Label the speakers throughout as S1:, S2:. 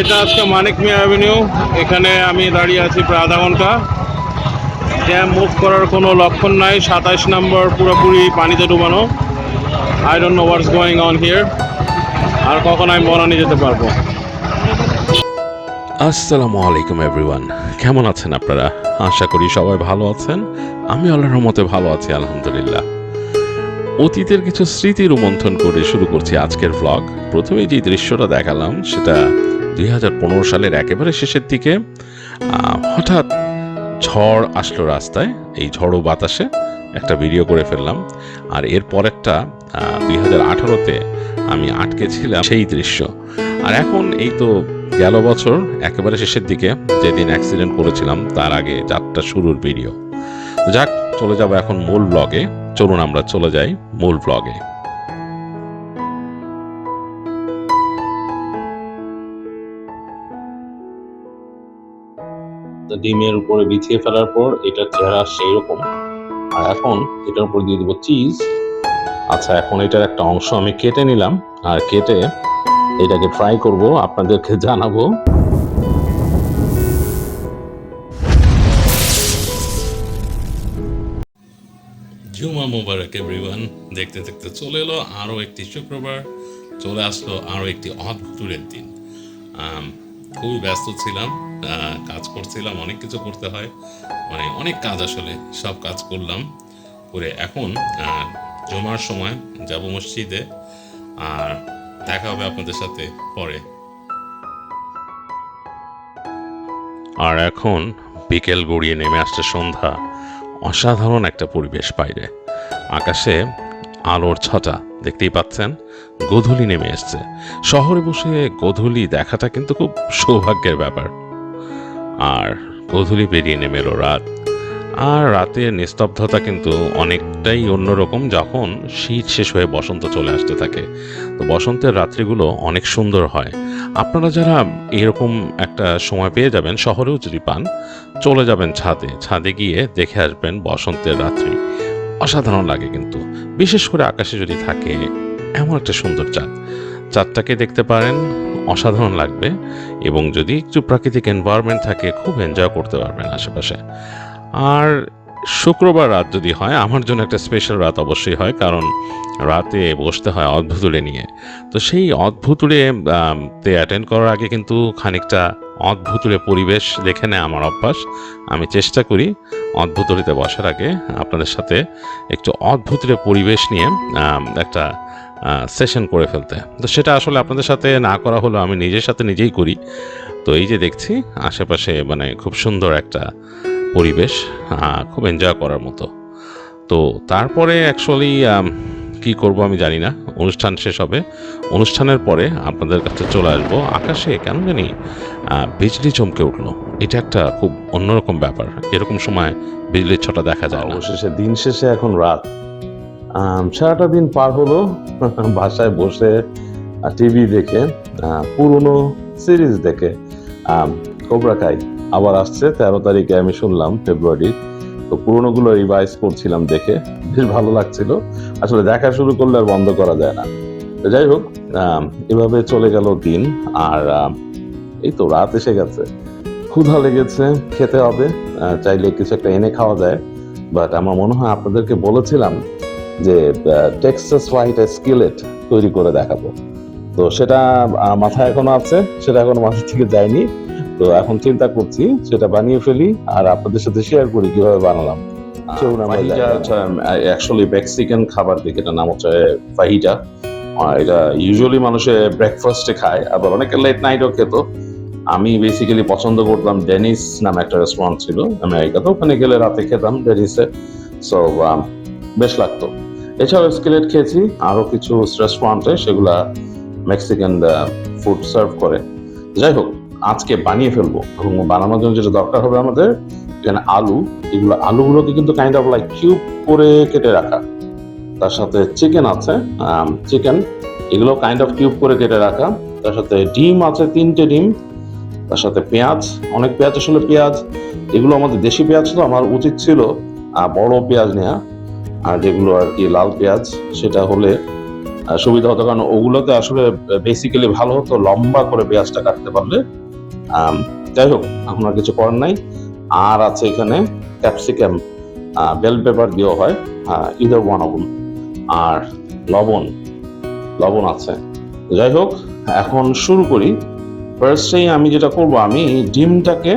S1: এটা আজকে মানিক মিয়া অ্যাভিনিউ এখানে আমি দাঁড়িয়ে আছি প্রায় আধা ঘণ্টা। জ্যাম মুভ করার কোনো লক্ষণ নাই। সাতাইশ নম্বর পুরোপুরি পানিতে ডুবানো। I don't know what's going on here আর কখন আমি বনানি যেতে পারব।
S2: আসসালামু আলাইকুম এভরিওয়ান কেমন আছেন আপনারা? আশা করি সবাই ভালো আছেন। আমি আল্লাহর রহমতে ভালো আছি, আলহামদুলিল্লাহ। অতীতের কিছু স্মৃতি রোমন্থন করে শুরু করছি আজকের ভ্লগ প্রথমে যে দৃশ্যটা দেখালাম, সেটা দুই হাজার পনেরো সালের একেবারে শেষের দিকে হঠাৎ ঝড় আসলো রাস্তায়, এই ঝড়ো বাতাসে একটা ভিডিও করে ফেললাম। আর এর পরেরটা দুই হাজার আঠারোতে আমি আটকে ছিলাম সেই দৃশ্য। আর এখন এই তো গেল বছর, একেবারে শেষের দিকে যেদিন অ্যাক্সিডেন্ট করেছিলাম, তার আগে যাত্রা শুরুর ভিডিও যাক, চলে যাব এখন মূল ব্লগে চলুন আমরা চলে যাই মূল ব্লগে
S1: ডিমের উপরে বিছিয়ে ফেলার পর এটার চেহারা আসছে এরকম আর এখন এটার উপর দিয়ে দেবো চিজ। আচ্ছা এখন এটার একটা অংশ আমি কেটে নিলাম। আর কেটে এটাকে ফ্রাই করব, আপনাদেরকে জানাব।
S2: জুমা মোবারক, এভরিওয়ান। দেখতে দেখতে চলে এলো আরও একটি শুক্রবার। চলে আসলো আরও একটি অদ্ভুতের দিন। খুবই ব্যস্ত ছিলাম কাজ করছিলাম, অনেক কিছু করতে হয়। মানে অনেক কাজ আসলে, সব কাজ করলাম। করে এখন জমার সময় যাব মসজিদে, আর দেখা হবে আপনাদের সাথে পরে। আর এখন বিকেল গড়িয়ে নেমে আসছে সন্ধ্যা। অসাধারণ একটা পরিবেশ বাইরে। আকাশে আলোর ছটা, দেখতেই পাচ্ছেন? গোধূলি নেমে এসছে। শহরে বসে গোধূলি দেখাটা কিন্তু খুব সৌভাগ্যের ব্যাপার। আর গোধূলি পেরিয়ে নেমে এলো রাত। আর রাতের নিস্তব্ধতা কিন্তু অনেকটাই অন্যরকম যখন শীত শেষ হয়ে বসন্ত চলে আসতে থাকে। তো বসন্তের রাত্রিগুলো অনেক সুন্দর হয়। আপনারা যারা এরকম একটা সময় পেয়ে যাবেন, শহরেও যদি পান, চলে যাবেন ছাদে। ছাদে গিয়ে দেখে আসবেন বসন্তের রাত্রি। অসাধারণ লাগে কিন্তু। বিশেষ করে আকাশে যদি থাকে এমন একটা সুন্দর চাঁদ। চাঁদটাকে দেখতে পারেন অসাধারণ লাগবে এবং যদি একটু প্রাকৃতিক এনভায়রনমেন্ট থাকে খুব এনজয় করতে পারবেন আশেপাশে। আর শুক্রবার রাত যদি হয় আমার জন্য একটা স্পেশাল রাত অবশ্যই হয় কারণ রাতে বসতে হয় অদ্ভুতুড়ে নিয়ে। তো সেই অদ্ভুতুড়ে আম, তে অ্যাটেন্ড করার আগে কিন্তু খানিকটা অদ্ভুতুড়ে পরিবেশ দেখে নেয় আমার অভ্যাস। আমি চেষ্টা করি অদ্ভুতুড়িতে বসার আগে আপনাদের সাথে একটু অদ্ভুতুড়ে পরিবেশ নিয়ে একটা সেশন করে ফেলতে। তো সেটা আসলে আপনাদের সাথে না করা হলো, আমি নিজের সাথে নিজেই করি। তো এই যে দেখছি, আশেপাশে মানে খুব সুন্দর একটা পরিবেশ খুব এনজয় করার মতো। তো তারপরে অ্যাকচুয়ালি কি করব আমি জানি না। অনুষ্ঠান শেষ হবে। অনুষ্ঠানের পরে আপনাদের কাছে চলে আসব। আকাশে কেন জানি বিজলি চমকে উঠল। এটা একটা খুব অন্যরকম ব্যাপার। এরকম সময় বিজলির ছটা দেখা যায়
S1: অবশেষে দিন শেষে এখন রাত। সারাটা দিন পার হলো। বাসায় বসে টিভি দেখে পুরনো সিরিজ দেখে। কোবরা কাই আবার আসছে তেরো তারিখে আমি শুনলাম ফেব্রুয়ারির। তো পুরোনোগুলো রিভাইজ করছিলাম দেখে বেশ ভালো লাগছিল। আসলে দেখা শুরু করলে আর বন্ধ করা যায় না। যাই হোক এভাবে চলে গেল দিন আর এই তো রাত এসে গেছে। ক্ষুধা লেগেছে, খেতে হবে চাইলে কিছু একটা এনে খাওয়া যায়। বাট আমার মনে হয় আপনাদেরকে বলেছিলাম যে টেক্সাস হোয়াইট স্কিলেট তৈরি করে দেখাবো। তো সেটা মাথায় এখনও আছে সেটা এখনও মাথা থেকে যায়নি। তো এখন চিন্তা করছি সেটা বানিয়ে ফেলি আর আপনাদের সাথে শেয়ার করি কীভাবে বানালাম। অ্যাকচুয়ালি মেক্সিকান খাবার দিকে এটা নাম হচ্ছে ফাহিটা এটা ইউজুয়ালি মানুষে ব্রেকফাস্টে খায় আবার অনেকে লেট নাইটও খেত। আমি বেসিক্যালি পছন্দ করতাম ডেনিস নামে একটা রেস্টুরেন্ট ছিল আমেরিকাতে ওখানে গেলে রাতে খেতাম ডেনিসে সো বেশ লাগতো। এছাড়াও স্কেলেট খেয়েছি আরও কিছু রেস্টুরেন্টে সেগুলা মেক্সিকান ফুড সার্ভ করে। যাই হোক, আজকে বানিয়ে ফেলব। এবং বানানোর জন্য যেটা দরকার হবে আমাদের এখানে আলু, এগুলো আলুগুলোকে কিন্তু কাইন্ড অফ লাইক কিউব করে কেটে রাখা। তার সাথে চিকেন আছে চিকেন এগুলো কাইন্ড অফ কিউব করে কেটে রাখা। তার সাথে ডিম আছে, তিনটে ডিম। তার সাথে পেঁয়াজ, অনেক পেঁয়াজ আসলে পেঁয়াজ। এগুলো আমাদের দেশি পেঁয়াজ তো, আমার উচিত ছিল বড় পেঁয়াজ নেওয়া আর যেগুলো আর কি লাল পেঁয়াজ, সেটা হলে সুবিধা হতো। কারণ ওগুলোতে আসলে বেসিক্যালি ভালো হতো লম্বা করে পেঁয়াজটা কাটতে পারলে। যাই হোক এখন আর কিছু করার নাই। আর আছে এখানে ক্যাপসিকাম বেল পেপার দিয়েও হয় ইদার ওয়ান অবন আর লবণ লবণ আছে। যাই হোক এখন শুরু করি। ফার্স্টেই আমি যেটা করব আমি ডিমটাকে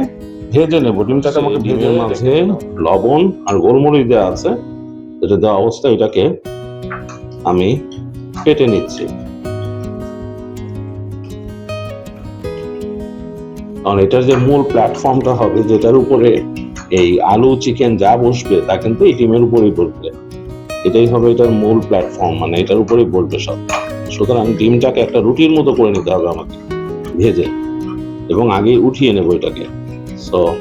S1: ভেজে নেব। ডিমটাকে আমাকে ভেজে মাঝে লবণ আর গোলমরিচ দেওয়া আছে। এটা দেওয়া অবস্থায় এটাকে আমি কেটে নিচ্ছি। কারণ এটার যে মূল প্ল্যাটফর্মটা হবে, যেটার উপরে এই আলু চিকেন যা বসবে, তা কিন্তু এই ডিমের উপরেই বসবে। এটাই হবে এটার মূল প্ল্যাটফর্ম মানে এটার উপরেই বসবে সব। সুতরাং ডিমটাকে একটা রুটির মতো করে নিতে হবে আমাকে, ভেজে। এবং আগেই উঠিয়ে নেব এটাকে। সো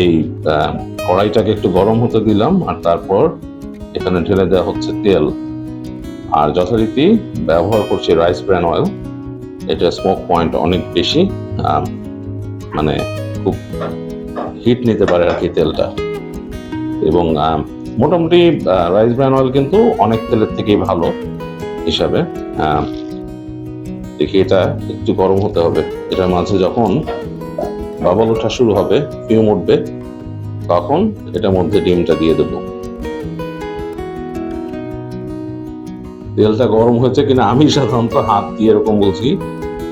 S1: এই কড়াইটাকে একটু গরম হতে দিলাম, আর তারপর এখানে ঢেলে দেওয়া হচ্ছে তেল। আর যথারীতি ব্যবহার করছি রাইস ব্র্যান অয়েল এটা স্মোক পয়েন্ট অনেক বেশি মানে খুব হিট নিতে পারে আর কি তেলটা। এবং মোটামুটি রাইস ব্র্যান অয়েল কিন্তু অনেক তেলের থেকেই ভালো হিসাবে। দেখি এটা একটু গরম হতে হবে। এটার মাঝে যখন বাবল ওঠা শুরু হবে ফিউম উঠবে, তখন এটার মধ্যে ডিমটা দিয়ে দেবো। তেলটা গরম হয়েছে কিনা আমি সাধারণত হাত দিয়ে এরকম বলছি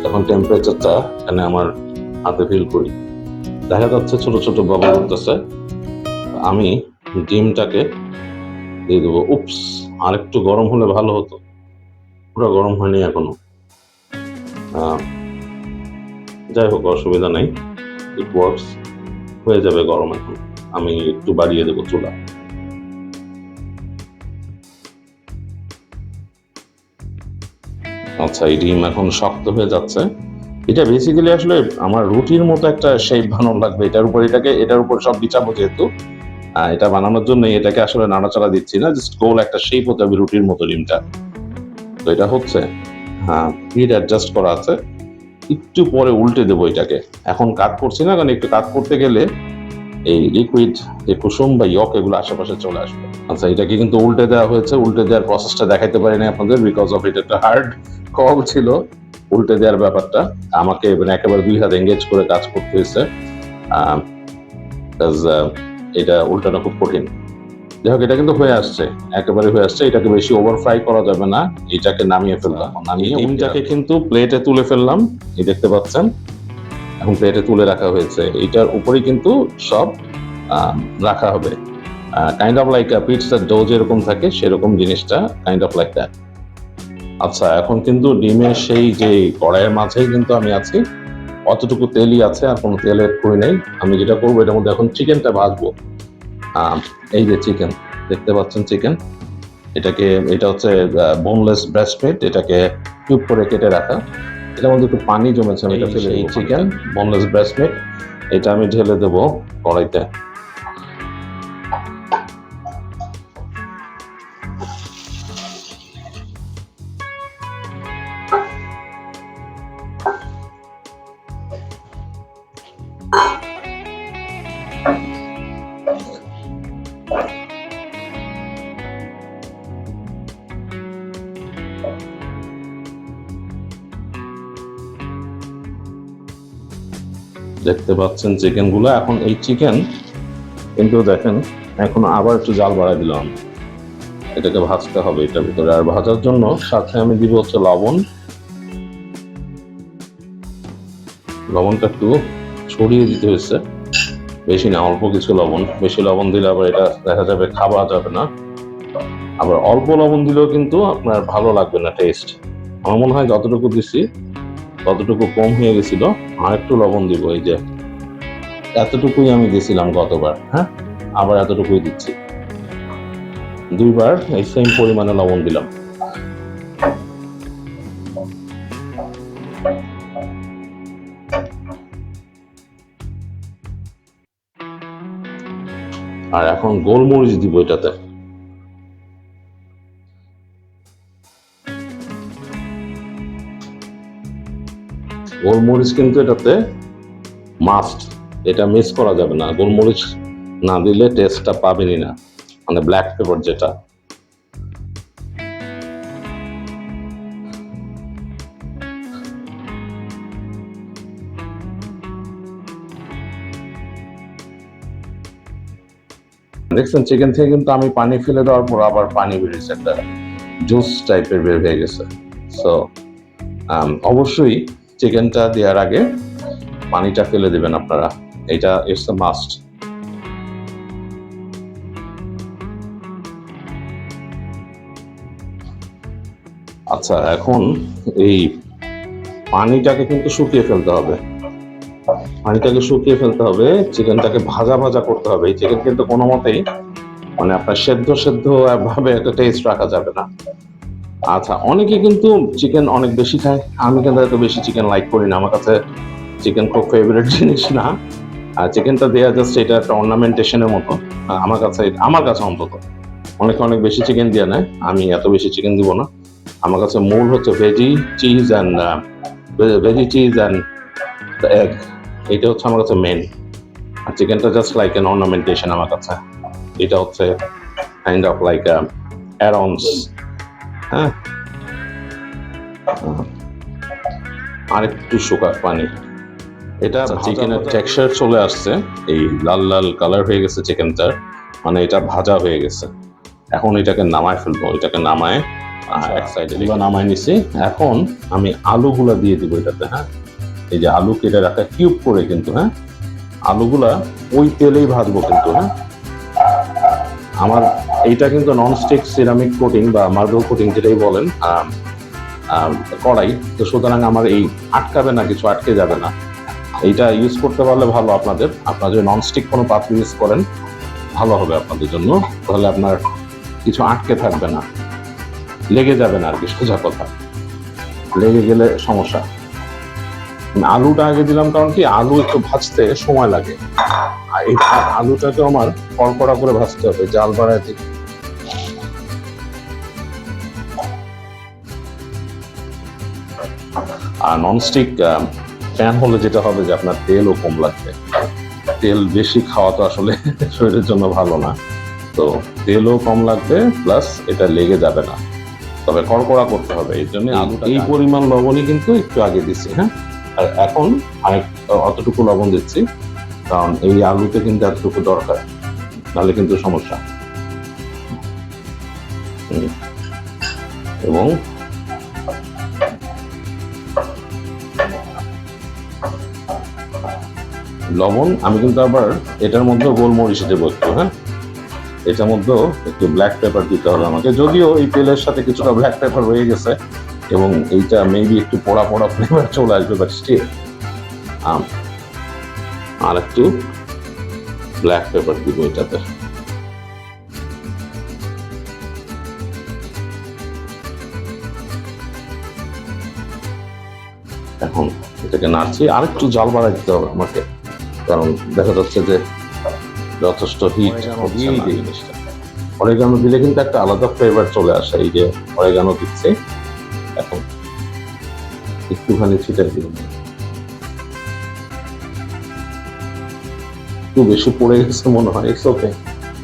S1: তখন টেম্পারেচারটা এখানে আমার হাতে ফিল করি। দেখা যাচ্ছে ছোট ছোট বাবল উঠতেছে, আমি ডিমটাকে দিয়ে দেবো। উপস আর একটু গরম হলে ভালো হতো। পুরো গরম হয়নি এখনও। যাই হোক, অসুবিধা নাই। ইট ওয়ার্কস হয়ে যাবে গরম এখন। আমি একটু বাড়িয়ে দেবো চুলা। আচ্ছা এই ডিম এখন শক্ত হয়ে যাচ্ছে। এটা বেসিক্যালি আসলে আমার রুটির মতো একটা শেপ বানানো লাগবে। এটার উপর এটাকে, এটার উপর সব বিছাবো যেহেতু। এটা বানানোর জন্য এটাকে আসলে নাড়াচাড়া দিচ্ছি না জাস্ট গোল একটা শেপ হতে হবে রুটির মতো ডিমটা। তো এটা হচ্ছে। হ্যাঁ হিট অ্যাডজাস্ট করা আছে। একটু পরে উল্টে দেবো এটাকে। এখন কাট করছি না, কারণ একটু কাট করতে গেলে এই লিকুইড যে কুসুম বা ইয়ক এগুলো আশেপাশে চলে আসবে। আচ্ছা এটাকে কিন্তু উল্টে দেওয়া হয়েছে। উল্টে দেওয়ার প্রসেসটা দেখাইতে পারিনি আপনাদের বিকজ অফ এটা একটা হার্ড কল ছিল। উল্টে দেওয়ার ব্যাপারটা আমাকে মানে একেবারে দুই হাত এঙ্গেজ করে কাজ করতে হয়েছে। এটা উল্টানো খুব কঠিন। যাই হোক এটা কিন্তু হয়ে আসছে। একেবারে হয়ে আসছে। এটাকে বেশি ওভার ফ্রাই করা যাবে না। এটাকে নামিয়ে ফেললাম। নামিয়ে ডিমটাকে কিন্তু প্লেটে তুলে ফেললাম। এই দেখতে পাচ্ছেন? এখন প্লেটে তুলে রাখা হয়েছে। এটার উপরেই কিন্তু সব রাখা হবে। কাইন্ড অফ লাইক পিটসার ডো যেরকম থাকে সেরকম জিনিসটা কাইন্ড অফ লাইক দ্যাট আচ্ছা এখন কিন্তু ডিমের সেই যে কড়াইয়ের মাঝেই কিন্তু আমি আছি। অতটুকু তেলই আছে আর কোনো তেলের খুঁড়ি নেই। আমি যেটা করব এটার মধ্যে এখন চিকেনটা ভাজবো। এই যে চিকেন দেখতে পাচ্ছেন চিকেন এটাকে এটা হচ্ছে বোনলেস ব্রেস্ট মিট এটাকে কিউব করে কেটে রাখা। এটার মধ্যে একটু পানি জমেছে আমি এটা ফেলে এই চিকেন বোনলেস ব্রেস্ট মিট এটা আমি ঢেলে দেবো কড়াইতে। দেখতে পাচ্ছেন চিকেনগুলো এখন এই চিকেন, কিন্তু দেখেন, এখন আবার একটু জাল বাড়াই দিলাম। এটাকে ভাজতে হবে এটার ভিতরে। আর ভাজার জন্য সাথে আমি দিব হচ্ছে লবণ। লবণটা একটু ছড়িয়ে দিতে হয়েছে। বেশি না, অল্প কিছু লবণ। বেশি লবণ দিলে আবার এটা দেখা যাবে খাওয়া যাবে না। আবার অল্প লবণ দিলেও কিন্তু আপনার ভালো লাগবে না টেস্ট আমার মনে হয় যতটুকু দিছি, ততটুকু কম হয়ে গেছিল। আর একটু লবণ দিব, এই যে। এতটুকুই আমি দিয়েছিলাম গতবার হ্যাঁ? আবার এতটুকুই দিচ্ছি। দুইবার এই সেম পরিমাণে লবণ দিলাম। আর এখন গোলমরিচ দিব এটাতে। গোলমরিচ কিন্তু এটাতে মাস্ট এটা মিস করা যাবে না। গোলমরিচ না দিলে টেস্টটা পাবেনই না। মানে ব্ল্যাক পেপার যেটা। দেখছেন চিকেন থেকে কিন্তু আমি পানি ফেলে দেওয়ার পর আবার পানি বেরিয়েছে একটা জুস টাইপের বের হয়ে গেছে। সো অবশ্যই চিকেনটা দেওয়ার আগে পানিটা ফেলে দেবেন আপনারা। এটা ইটস আ মাস্ট আচ্ছা এখন এই পানিটাকে কিন্তু শুকিয়ে ফেলতে হবে। পানিটাকে শুকিয়ে ফেলতে হবে, চিকেনটাকে ভাজা ভাজা করতে হবে। এই চিকেন কিন্তু কোনো মতেই মানে আপনার সেদ্ধ সেদ্ধ ভাবে একটা টেস্ট রাখা যাবে না। আচ্ছা অনেকে কিন্তু চিকেন অনেক বেশি খায়। আমি কিন্তু এত বেশি চিকেন লাইক করি না। আমার কাছে চিকেন খুব ফেভারিট জিনিস না। আর চিকেনটা দেওয়া জাস্ট এটা একটা অর্নামেন্টেশনের মতো। আমার কাছে আমার কাছে অন্তত। অনেকে অনেক বেশি চিকেন দিয়ে নেয়, আমি এত বেশি চিকেন দিব না। আমার কাছে মূল হচ্ছে veggie cheese and veggie cheese and egg এটা হচ্ছে আমার কাছে মেন আর চিকেনটা জাস্ট লাইক এন অর্নামেন্টেশন আমার কাছে। এটা হচ্ছে কাইন্ড অফ লাইক অ্যারাউন্ডস হ্যাঁ? আর একটু শুকা পানি। এটা চিকেনের টেক্সচার চলে আসছে। এই লাল লাল কালার হয়ে গেছে চিকেনটার মানে এটা ভাজা হয়ে গেছে। এখন এটাকে নামায় ফেলব। এটাকে নামায় আহ, এক সাইডে নামায় নিছি। এখন আমি আলুগুলা দিয়ে দিব এটাতে হ্যাঁ? এই যে আলু কেটে রাখা কিউব করে কিন্তু হ্যাঁ? আলুগুলা ওই তেলেই ভাজবো কিন্তু হ্যাঁ? আমার এইটা কিন্তু ননস্টিক সিরামিক কোটিং বা মার্বেল কোটিং যেটাই বলেন কড়াই। তো সুতরাং আমার এই আটকাবে না কিছু আটকে যাবে না। এইটা ইউজ করতে পারলে ভালো আপনাদের। আপনারা যদি ননস্টিক কোনো পাত্র ইউজ করেন, ভালো হবে আপনাদের জন্য। তাহলে আপনার কিছু আটকে থাকবে না। লেগে যাবে না আর কি সোজা কথা। লেগে গেলে সমস্যা। আলুটা আগে দিলাম, কারণ কি আলু একটু ভাজতে সময় লাগে। আর এই আলুটাকে আমার কড়কড়া করে ভাজতে হবে, জাল বাড়ায় আর ননস্টিক প্যান হলে যেটা হবে যে আপনার তেলও কম লাগবে। তেল বেশি খাওয়া তো আসলে শরীরের জন্য ভালো না। তো তেলও কম লাগবে প্লাস এটা লেগে যাবে না। তবে কড়কড়া করতে হবে এই জন্য এই পরিমাণ লবণই কিন্তু একটু আগে দিচ্ছি হ্যাঁ? আর এখন আরেক অতটুকু লবণ দিচ্ছি কারণ এই আলুতে কিন্তু এতটুকু দরকার নাহলে কিন্তু সমস্যা। এবং লবণ, আমি কিন্তু আবার এটার মধ্যে গোলমরিচ দেবো একটু হ্যাঁ? এটার মধ্যেও একটু ব্ল্যাক পেপার দিতে হবে আমাকে। যদিও এই তেলের সাথে কিছুটা ব্ল্যাক পেপার রয়ে গেছে এবং এইটা মেবি একটু পোড়া পোড়া ফ্লেভার চলে আসবে বাট স্টিল আর একটু ব্ল্যাক পেপার দিব এটাতে। এখন এটাকে নাড়ছি আর একটু জল বাড়াই দিতে হবে আমাকে। কারণ দেখা যাচ্ছে যে যথেষ্ট হিট জিনিসটা। অরেগানো দিলে কিন্তু একটা আলাদা ফ্লেভার চলে আসে এই যে অরেগানো দিচ্ছে। এখন একটুখানি ছিটাই দিলাম একটু বেশি পড়ে গেছে মনে হয় ইটস ওকে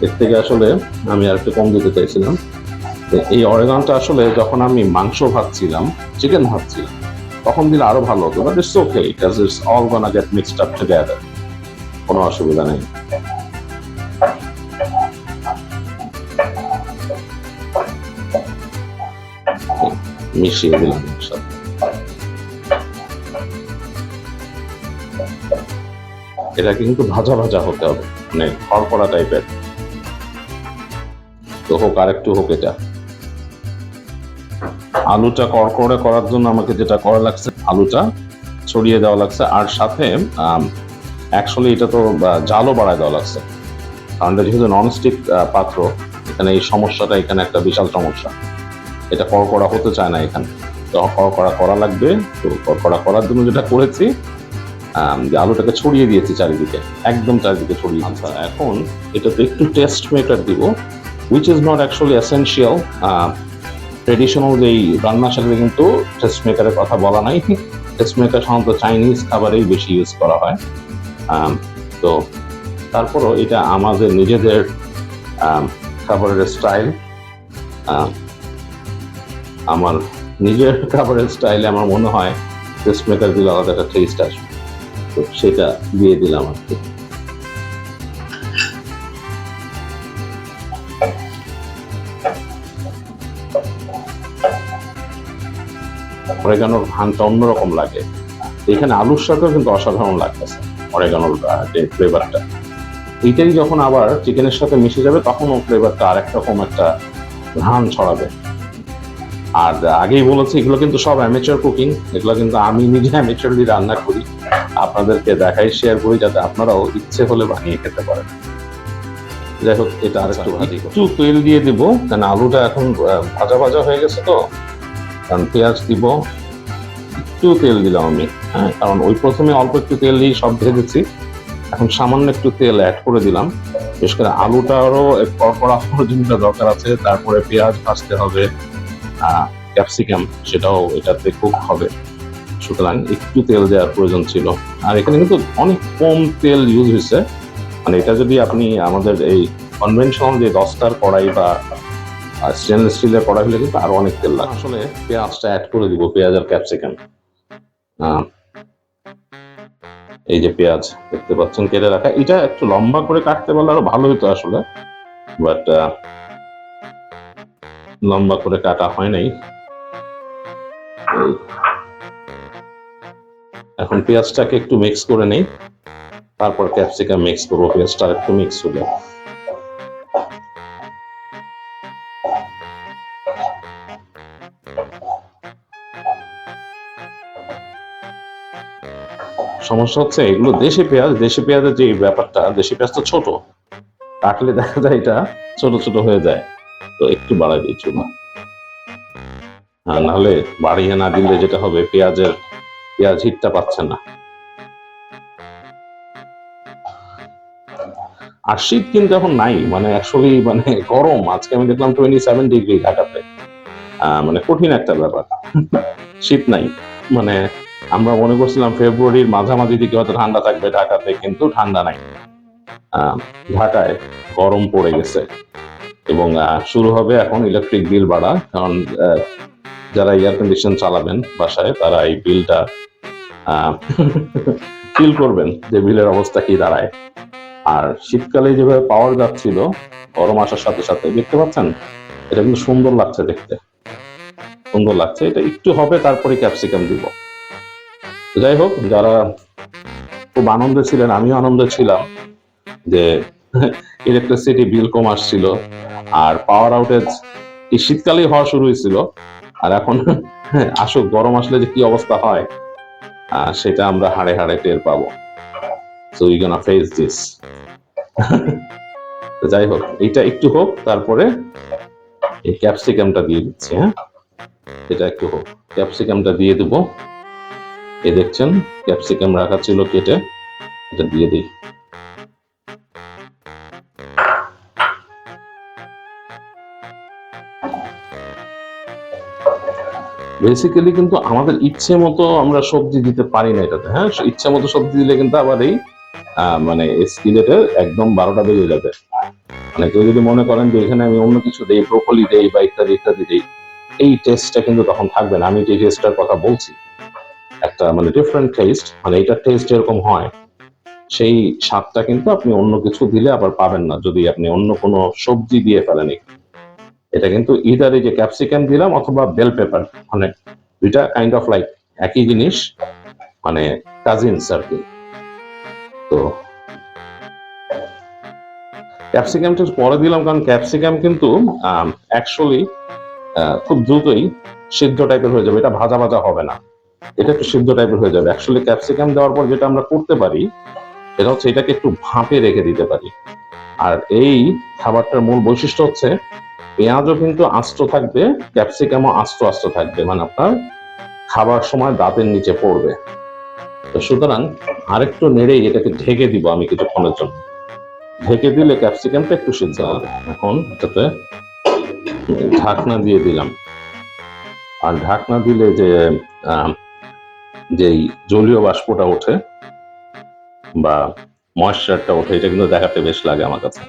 S1: এর থেকে আসলে আমি আর একটু কম দিতে চাইছিলাম। এই অরেগানটা আসলে যখন আমি মাংস ভাজছিলাম চিকেন ভাজছিলাম তখন দিলে আরও ভালো হতো but it's okay because it's all gonna get mixed up together কোনো অসুবিধা নেই। মিশিয়ে দিলাম এটা কিন্তু ভাজা ভাজা হতে হবে মানে খড়কড়া টাইপের তো হোক আর একটু হোক এটা। আলুটা কড়কড়ে করার জন্য আমাকে যেটা করা লাগছে, আলুটা ছড়িয়ে দেওয়া লাগছে। আর সাথে অ্যাকচুয়ালি এটা তো জালও বাড়ায় দেওয়া লাগছে। কারণ এটা যেহেতু ননস্টিক পাত্র এখানে এই সমস্যাটা এখানে একটা বিশাল সমস্যা। এটা কড়কড়া হতে চায় না এখানে। তো কড়কড়া করা লাগবে তো কড়কড়া করার জন্য যেটা করেছি যে আলুটাকে ছড়িয়ে দিয়েছি চারিদিকে একদম চারিদিকে ছড়িয়ে আচ্ছা এখন এটাতে একটু টেস্ট মেকার দিব which is not actually essential traditional যেই রান্নার সাথে কিন্তু টেস্ট মেকারের কথা বলা নাই। টেস্ট মেকার সাধারণত চাইনিজ খাবারেই বেশি ইউজ করা হয়। তো তারপরও এটা আমাদের নিজেদের খাবারের স্টাইল আমার নিজের খাবারের স্টাইলে আমার মনে হয় টেস্ট মেকার দিলে আলাদা একটা টেস্ট আসবে। তো সেটা দিয়ে দিলাম আর কি। অরেগানোর ঘানটা অন্যরকম লাগে। এখানে আলুর সাথেও কিন্তু অসাধারণ লাগতেছে। অরেগানোর যে ফ্লেভারটা এইটাই যখন আবার চিকেনের সাথে মিশে যাবে তখন ও ফ্লেভারটা আরেক রকম একটা ঘ্রাণ ছড়াবে। আর আগেই বলেছি এগুলো কিন্তু সব অ্যামেচার কুকিং এগুলো কিন্তু আমি নিজে অ্যামেচারলি রান্না করি। আপনাদেরকে দেখাই শেয়ার করি যাতে আপনারাও ইচ্ছে হলে বানিয়ে খেতে পারেন। যাই হোক এটা আর একটু ভাজি একটু তেল দিয়ে দিব কারণ আলুটা এখন ভাজা ভাজা হয়ে গেছে তো। কারণ পেঁয়াজ দিব একটু তেল দিলাম আমি হ্যাঁ? কারণ ওই প্রথমে অল্প একটু তেল দিয়ে সব ভেজেছি। এখন সামান্য একটু তেল অ্যাড করে দিলাম। বিশেষ করে আলুটারও কড়কড়া পর্যন্ত দরকার আছে, তারপরে পেঁয়াজ ভাজতে হবে ক্যাপসিকাম সেটাও এটাতে কুক হবে। সুতরাং একটু তেল দেওয়ার প্রয়োজন ছিল। আর এখানে কিন্তু অনেক কম তেল ইউজ হয়েছে। মানে এটা যদি আপনি আমাদের এই কনভেনশনাল যে দশটার কড়াই বা স্টেনলেস স্টিলের কড়াই হলে কিন্তু আরও অনেক তেল লাগে আসলে পেঁয়াজটা অ্যাড করে দিব পেঁয়াজ আর ক্যাপসিকাম এই যে পেঁয়াজ দেখতে পাচ্ছেন কেটে রাখা। এটা একটু লম্বা করে কাটতে পারলে আরও ভালো হতো আসলে। বাট লম্বা করে কাটা হয় নাই। এখন পেঁয়াজটাকে একটু মিক্স করে নেই। তারপর ক্যাপসিকাম মিক্স করব পেঁয়াজটা একটু মিক্স হলে। সমস্যা হচ্ছে, এগুলো দেশি পেঁয়াজ, দেশি পেঁয়াজের যে ব্যাপারটা, দেশি পেঁয়াজ তো ছোট কাটলে দেখা যায় এটা ছোট ছোট হয়ে যায়। তো একটু দিই চুলা হ্যাঁ নাহলে বাড়িয়ে না দিলে যেটা হবে, পেঁয়াজের, পেঁয়াজ হিটটা পাচ্ছে না। আর শীত কিন্তু এখন নাই মানে অ্যাকচুয়ালি মানে গরম, আজকে আমি দেখলাম টোয়েন্টি সেভেন ডিগ্রি ঢাকাতে মানে কঠিন একটা ব্যাপার। শীত নাই মানে আমরা মনে করছিলাম ফেব্রুয়ারির মাঝামাঝি দিকে হয়তো ঠান্ডা থাকবে ঢাকাতে, কিন্তু ঠান্ডা নাই। ঢাকায় গরম পড়ে গেছে এবং শুরু হবে এখন ইলেকট্রিক বিল বাড়া, কারণ যারা এয়ার কন্ডিশন চালাবেন বাসায়, তারা এই বিলটা ফিল করবেন যে বিলের অবস্থা কি দাঁড়ায়। আর শীতকালে যেভাবে পাওয়ার যাচ্ছিল, গরম আসার সাথে সাথে, দেখতে পাচ্ছেন? এটা কিন্তু সুন্দর লাগছে দেখতে। সুন্দর লাগছে। এটা একটু হবে, তারপরে ক্যাপসিকাম দিব। যাই হোক, যারা খুব আনন্দে ছিলেন, আমিও আনন্দে ছিলাম যে ইলেকট্রিসিটি বিল কম আসছিল আর পাওয়ার আউটেজ এই শীতকালেই হওয়া শুরু হয়েছিল। আর এখন আসুক, গরম আসলে যে কি অবস্থা হয় সেটা আমরা হাড়ে হাড়ে টের পাবো। ফেস দিস যাই হোক, এইটা একটু হোক, তারপরে এই ক্যাপসিকামটা দিয়ে দিচ্ছি হ্যাঁ? এটা একটু হোক ক্যাপসিকামটা দিয়ে দেবো। এ দেখছেন? ক্যাপসিকাম রাখা ছিল কেটে, এটা দিয়ে দিই। বেসিক্যালি কিন্তু আমাদের ইচ্ছে মতো আমরা সবজি দিতে পারি না এটাতে হ্যাঁ? ইচ্ছে মতো সবজি দিলে কিন্তু আবার এই মানে স্কিলেটের একদম বারোটা বেজে যাবে। মানে কেউ যদি মনে করেন যে এখানে আমি অন্য কিছু দেই ব্রোকলি দেই বা ইত্যাদি ইত্যাদি দেই, এই টেস্টটা কিন্তু তখন থাকবে না। আমি যে টেস্টটার কথা বলছি? একটা মানে ডিফারেন্ট টেস্ট মানে এটার টেস্ট এরকম হয়। সেই স্বাদটা কিন্তু আপনি অন্য কিছু দিলে আবার পাবেন না, যদি আপনি অন্য কোনো সবজি দিয়ে ফেলেন এটা কিন্তু ইদার এই যে ক্যাপসিকাম দিলাম অথবা বেল পেপার মানে দুইটা কাইন্ড অফ লাইক একই জিনিস মানে কাজিনস আর কি। তো ক্যাপসিকামটা পরে দিলাম, কারণ ক্যাপসিকাম কিন্তু অ্যাকচুয়ালি খুব দ্রুতই সিদ্ধ টাইপের হয়ে যাবে, এটা ভাজা ভাজা হবে না। এটা একটু সিদ্ধ টাইপের হয়ে যাবে। অ্যাকচুয়ালি ক্যাপসিকাম দেওয়ার পর যেটা আমরা করতে পারি সেটা হচ্ছে এটাকে একটু ভাপে রেখে দিতে পারি। আর এই খাবারটার মূল বৈশিষ্ট্য হচ্ছে, পেঁয়াজও কিন্তু আস্ত থাকবে ক্যাপসিকামও আস্ত আস্ত থাকবে মানে আপনার খাবার সময় দাঁতের নিচে পড়বে। তো সুতরাং আরেকটু নেড়েই এটাকে ঢেকে দিব আমি কিছুক্ষণের জন্য। ঢেকে দিলে ক্যাপসিকামটা একটু সিদ্ধ হবে। এখন এটাতে ঢাকনা দিয়ে দিলাম। আর ঢাকনা দিলে যে যেই জলীয় বাষ্পটা ওঠে বা ময়েশ্চারটা ওঠে, এটা কিন্তু দেখাতে বেশ লাগে আমার কাছে।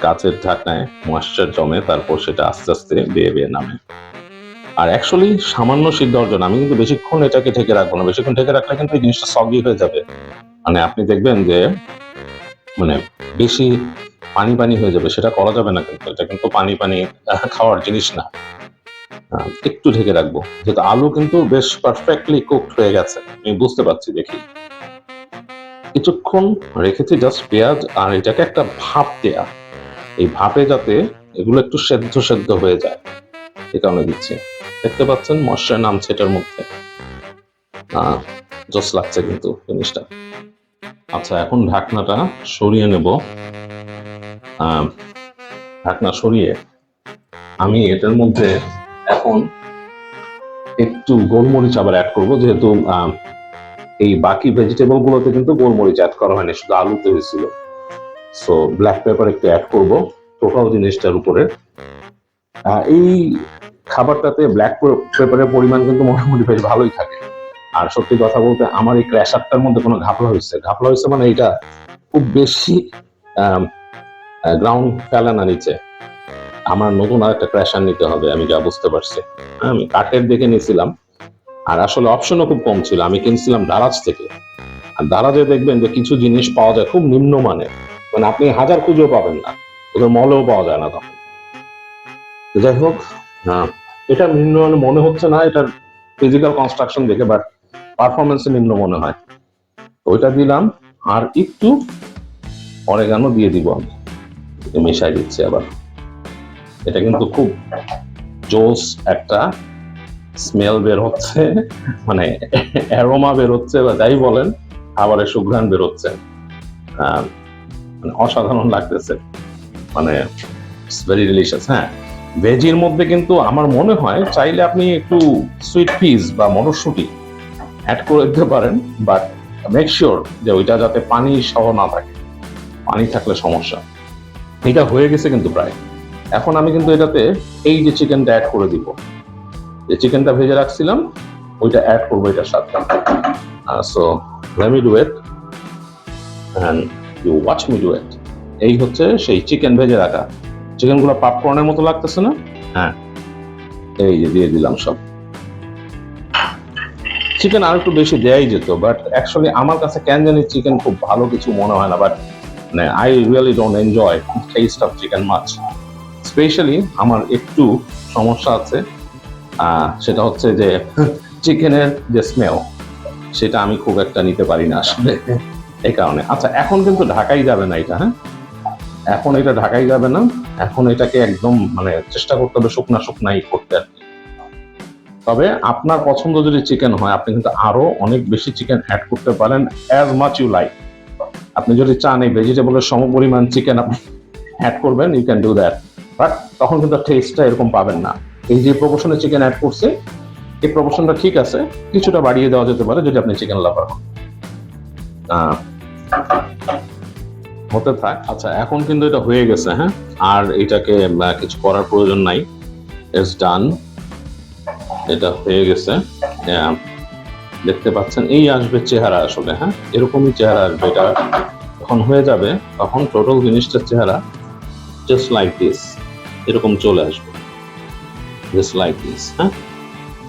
S1: কাচের ঢাকনায় ময়েশ্চার জমে, তারপর সেটা আস্তে আস্তে বেয়ে বেয়ে নামে। আর অ্যাকচুয়ালি সামান্য সিদ্ধ অর্জন আমি কিন্তু বেশিক্ষণ এটাকে ঢেকে রাখব না। বেশিক্ষণ ঢেকে রাখলে কিন্তু এই জিনিসটা সগি হয়ে যাবে। মানে আপনি দেখবেন যে মানে বেশি পানি পানি হয়ে যাবে, সেটা করা যাবে না কিন্তু। এটা কিন্তু পানি পানি খাওয়ার জিনিস না। একটু ঢেকে রাখব। যেহেতু আলু কিন্তু বেশ পারফেক্টলি কুকড হয়ে গেছে। আমি বুঝতে পারছি দেখি। কিছুক্ষণ রেখেছি জাস্ট পেঁয়াজ আর এটাকে একটা ভাপ দেয়া। এই ভাপে যাতে এগুলো একটু সেদ্ধ সেদ্ধ হয়ে যায়। এই কারণে দিচ্ছি। দেখতে পাচ্ছেন, মশলা নামছে এটার মধ্যে। জস লাগছে কিন্তু জিনিসটা। আচ্ছা এখন ঢাকনাটা সরিয়ে নেব। ঢাকনা সরিয়ে আমি এটার মধ্যে এখন একটু গোলমরিচ আবার অ্যাড করব, যেহেতু এই বাকি ভেজিটেবল গুলোতে কিন্তু গোলমরিচ অ্যাড করা হয়নি, শুধু আলুতে হয়েছিল। সো ব্ল্যাক পেপার একটু অ্যাড করব টোটাল জিনিসটার উপরে। এই খাবারটাতে ব্ল্যাক পেপারের পরিমাণ কিন্তু মোটামুটি বেশ ভালোই থাকে। আর সত্যি কথা বলতে, আমার এই ক্র্যাশারটার মধ্যে কোনো ঘাপলা হয়েছে। ঘাপলা হয়েছে মানে এটা খুব বেশি গ্রাউন্ড ফেলে না নিচে। আমার নতুন আর একটা ক্র্যাশার নিতে হবে আমি যা বুঝতে পারছি। আমি কাঠের দেখে নিয়েছিলাম আর আসলে অপশনও খুব কম ছিল। আমি কিনছিলাম দারাজ থেকে। আর দারাজে দেখবেন যে কিছু জিনিস পাওয়া যায় খুব নিম্নমানের। মানে আপনি হাজার খুঁজেও পাবেন না। ওদের মলেও পাওয়া যায় না তখন। যাই হোক হ্যাঁ, এটা নিম্নমানের মনে হচ্ছে না এটার ফিজিক্যাল কনস্ট্রাকশন দেখে বাট পারফরমেন্সে নিম্ন মনে হয়। ওইটা দিলাম আর একটু অরেগানো দিয়ে দিব আমি। মিশাই দিচ্ছি আবার। এটা কিন্তু খুব জোস একটা স্মেল বের হচ্ছে মানে অ্যারোমা বের হচ্ছে বা যাই বলেন, খাবারের সুঘ্রাণ বের হচ্ছে। মানে অসাধারণ লাগতেছে। মানে ভেরি ডিলিশিয়াস হ্যাঁ। ভেজির মধ্যে কিন্তু আমার মনে হয় চাইলে আপনি একটু সুইট পিস বা মটরশুঁটি অ্যাড করে দিতে পারেন বাট মেক শিওর যে ওইটা যাতে পানি সহ না থাকে। পানি থাকলে সমস্যা। এটা হয়ে গেছে কিন্তু প্রায়। এখন আমি কিন্তু এটাতে এই যে চিকেনটা অ্যাড করে দিব। যে চিকেনটা ভেজে রাখছিলাম, ওইটা অ্যাড করব এটার সাথে। So let me do it and you watch me do it এই হচ্ছে সেই চিকেন ভেজে রাখা। চিকেনগুলো পাপকর্নের মতো লাগতেছে না? হ্যাঁ। এই যে দিয়ে দিলাম সব। চিকেন আর একটু বেশি দেয়াই যেত বাট অ্যাকচুয়ালি আমার কাছে কেন জানি চিকেন খুব ভালো কিছু মনে হয় না বাট মানে I really don't enjoy taste of chicken much specially আমার একটু সমস্যা আছে সেটা হচ্ছে যে চিকেনের যে স্মেল সেটা আমি খুব একটা নিতে পারি না আসলে এই কারণে। আচ্ছা এখন কিন্তু ঢাকাই যাবে না এটা হ্যাঁ? এখন এটা ঢাকাই যাবে না, এখন এটাকে একদম মানে চেষ্টা করতে হবে শুকনা শুকনাই করতে। তবে আপনার পছন্দ যদি চিকেন হয়, আপনি কিন্তু আরও অনেক বেশি চিকেন অ্যাড করতে পারেন অ্যাজ মাচ ইউ লাইক আপনি যদি চান এই ভেজিটেবলের সমপরিমাণ চিকেন আপনি অ্যাড করবেন you can do that but তখন কিন্তু টেস্টটা এরকম পাবেন না। এই যে প্রপোশনে চিকেন অ্যাড করছে, এই প্রপোশনটা ঠিক আছে, কিছুটা বাড়িয়ে দেওয়া যেতে পারে যদি আপনি চিকেন লাভার হন। হতে থাক। আচ্ছা এখন কিন্তু এটা হয়ে গেছে হ্যাঁ? আর এটাকে কিছু করার প্রয়োজন নাই। ইটস ডান এটা হয়ে গেছে। দেখতে পাচ্ছেন, এই আসবে চেহারা আসলে হ্যাঁ? এরকমই চেহারা আসবে এটা। যখন হয়ে যাবে, তখন টোটাল জিনিসটার চেহারা জাস্ট লাইক দিস এরকম চলে আসবে। জাস্ট লাইক দিস হ্যাঁ?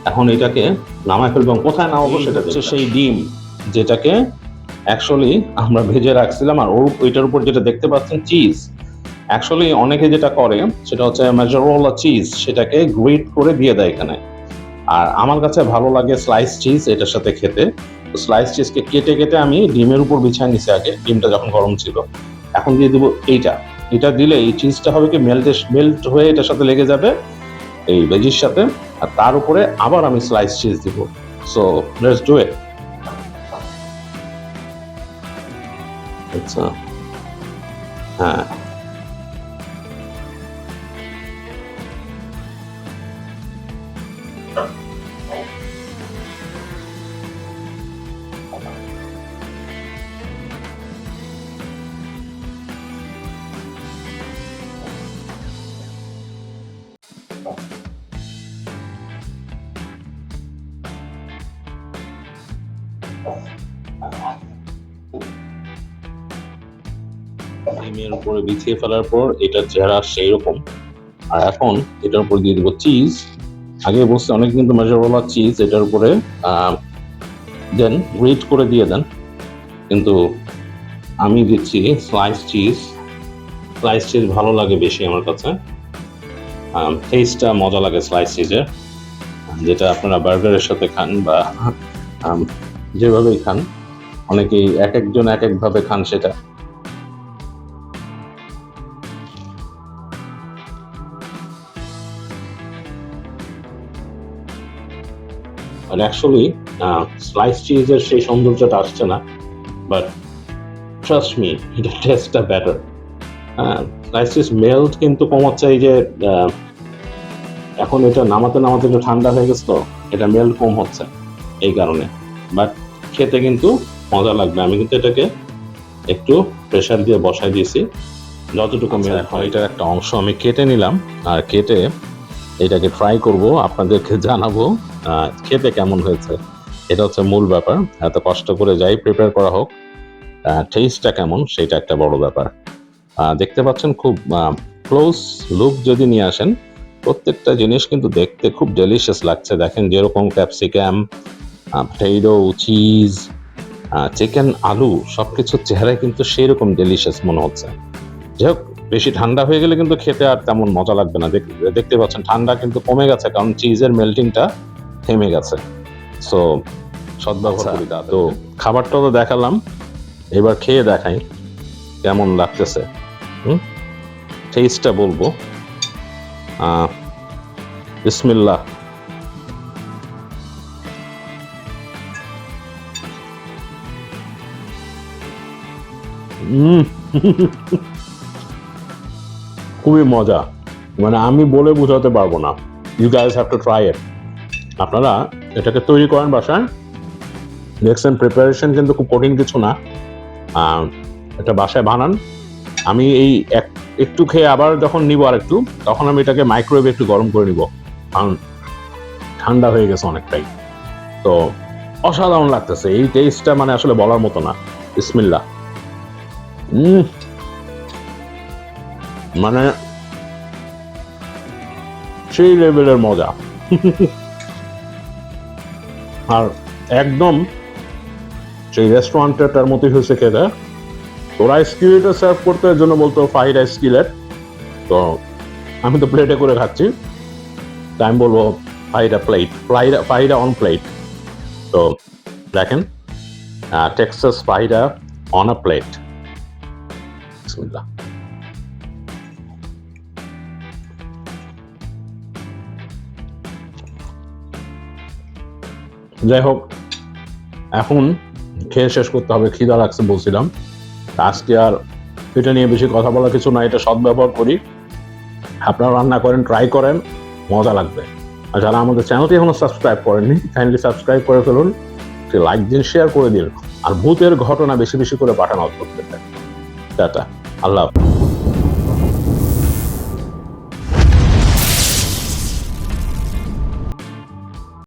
S1: এখন এটাকে নামায় ফেলব কোথায় নামাবো সেটা হচ্ছে সেই ডিম। যেটাকে অ্যাকচুয়ালি আমরা ভেজে রাখছিলাম আর ওর ওইটার উপর যেটা দেখতে পাচ্ছেন চিজ অ্যাকচুয়ালি অনেকে যেটা করে সেটা হচ্ছে মেজরোলা চিজ সেটাকে গ্রেট করে দিয়ে দেয় এখানে। আর আমার কাছে ভালো লাগে স্লাইস চিজ এটার সাথে খেতে। স্লাইস চিজকে কেটে কেটে আমি ডিমের উপর বিছায় নিছি আগে ডিমটা যখন গরম ছিল। এখন দিয়ে দেবো এইটা। এটা দিলে এই চিজটা হবে কি মেল্টে মেল্ট হয়ে এটার সাথে লেগে যাবে এই ভেজির সাথে। আর তার উপরে আবার আমি স্লাইস চিজ দিব। সো লেটস ডু ইট আচ্ছা। হ্যাঁ। ডিমের উপরে বিছিয়ে ফেলার পর এটার চেহারা সেই রকম আর এখন এটার উপর দিয়ে দেবো চিজ আগে বলছে, অনেক কিন্তু মেজারওয়ালা চিজ এটার উপরে দেন গ্রেট করে দিয়ে দেন। কিন্তু আমি দিচ্ছি স্লাইস চিজ স্লাইস চিজ ভালো লাগে বেশি আমার কাছে। টেস্টটা মজা লাগে স্লাইস চিজের যেটা আপনারা বার্গারের সাথে খান বা যেভাবেই খান। অনেকেই এক একজন এক একভাবে খান সেটা। আর অ্যাকচুয়ালি স্লাইস চিজের সেই সৌন্দর্যটা আসছে না বাট ট্রাস্ট মি এটা টেস্টটা বেটার স্লাইস চিজ মেল্ট কিন্তু কমাচ্ছে এই যে এখন এটা নামাতে নামাতে একটু ঠান্ডা হয়ে গেছে তো এটা মেল্ট কম হচ্ছে এই কারণে। বাট খেতে কিন্তু মজা লাগবে। আমি কিন্তু এটাকে একটু প্রেশার দিয়ে বসাই দিয়েছি যতটুকু মেল্ট হয়। এটার একটা অংশ আমি কেটে নিলাম আর কেটে এটাকে ট্রাই করব আপনাদেরকে জানাব খেতে কেমন হয়েছে? এটা হচ্ছে মূল ব্যাপার। এত কষ্ট করে যাই প্রিপেয়ার করা হোক টেস্টটা কেমন সেটা একটা বড় ব্যাপার। দেখতে পাচ্ছেন খুব ক্লোজ লুক যদি নিয়ে আসেন, প্রত্যেকটা জিনিস কিন্তু দেখতে খুব ডেলিশিয়াস লাগছে। দেখেন যেরকম ক্যাপসিকাম পটেটো চিজ চিকেন আলু সবকিছুর চেহারায় কিন্তু সেই রকম ডেলিশিয়াস মনে হচ্ছে। যাই হোক, বেশি ঠান্ডা হয়ে গেলে কিন্তু খেতে আর তেমন মজা লাগবে না। দেখতে পাচ্ছেন ঠান্ডা কিন্তু কমে গেছে, কারণ চিজের মেল্টিংটা থেমে গেছে। সো সদ্ব্যবহার করি তা তো খাবারটা তো দেখালাম। এবার খেয়ে দেখাই কেমন লাগতেছে। হুম? টেস্টটা বলব। আহ, বিসমিল্লাহ। খুবই মজা। মানে আমি বলে বোঝাতে পারব না। You guys have to try it আপনারা এটাকে তৈরি করেন বাসায়। দেখছেন প্রিপারেশন কিন্তু খুব কঠিন কিছু না। এটা বাসায় বানান। আমি এই এক, একটু খেয়ে আবার যখন নিব আর একটু তখন আমি এটাকে মাইক্রোওয়েভে একটু গরম করে নিব। কারণ ঠান্ডা হয়ে গেছে অনেকটাই। তো অসাধারণ লাগতেছে। এই টেস্টটা মানে আসলে বলার মতো না। বিসমিল্লা উম মানে সেই লেভেলের মজা। আর একদম সেই রেস্টুরেন্টটার মতোই হয়েছে খেতে তো রাইস স্কিলেটে সার্ভ করতে জন্য বলতো ফ্রাইড রাইস স্কিলেট তো আমি তো প্লেটে করে খাচ্ছি। তাই আমি বলব Friday plate Friday Friday on plate তো দেখেন Texas Friday on a plate বিসমিল্লাহ। যাই হোক এখন খেয়ে শেষ করতে হবে, খিদা লাগছে বলছিলাম। আজকে আর এটা নিয়ে বেশি কথা বলার কিছু না, এটা সদ্ব্যবহার করি। আপনারা রান্না করেন ট্রাই করেন, মজা লাগবে। আর যারা আমাদের চ্যানেলটি এখনও সাবস্ক্রাইব করেননি কাইন্ডলি সাবস্ক্রাইব করে ফেলুন লাইক দিন শেয়ার করে দিন। আর ভূতের ঘটনা বেশি বেশি করে পাঠানো প্রত্যেকটা টাটা, আল্লাহ।